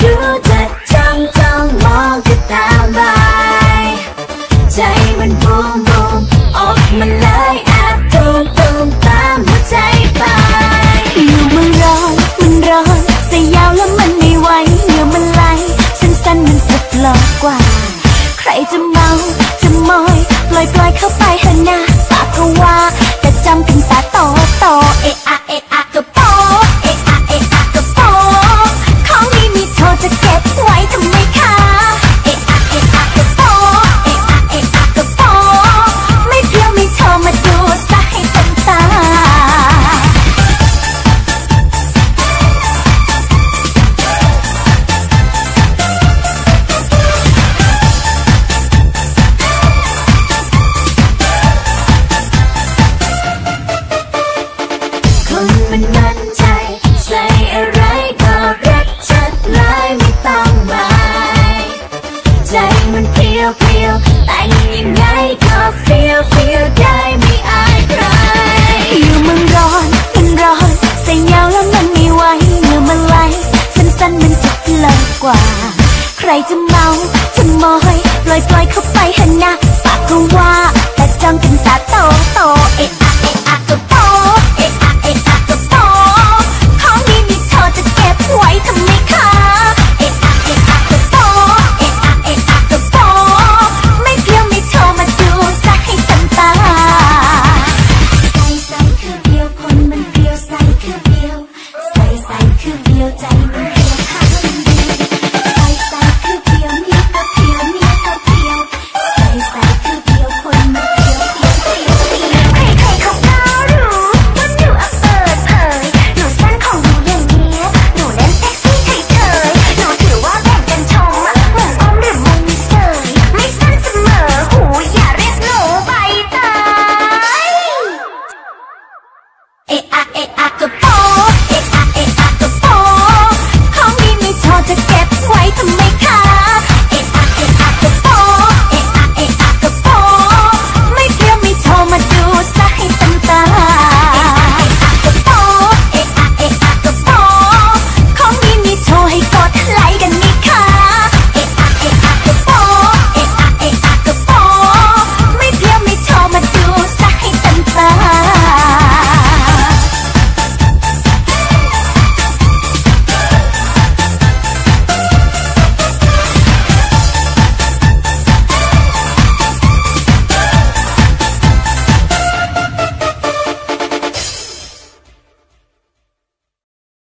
คน ใจมันบูมบูมออกมาเลยแอบตูมตูมตามหัวใจไปอยู่มันร้อนมันร้อนใส่ยาวแล้วมันไม่ไหวเหงื่อมันไหลสั้นๆมันปวดลอกกว่า ใครจะเมาจะมอยปล่อยปล่อยเข้าไปเถอะนะปากเขาว่าแต่จำเป็น มันใจ ใสอะไรก็รักชัดเลยไม่ต้องหมายใจมันเพียวเพียวแต่งยังไงก็เฟียวเฟียวได้ไม่อายใครอยู่มือร้อนเป็นร้อนใสยาวแล้วมันไม่ไหวเมื่อมันไหลสั้นๆมันจะเลิกว่า ใครจะเมาจะมอยลอยปล่อยเข้าไปหันหน้าปากก็ว่าแต่จังกัน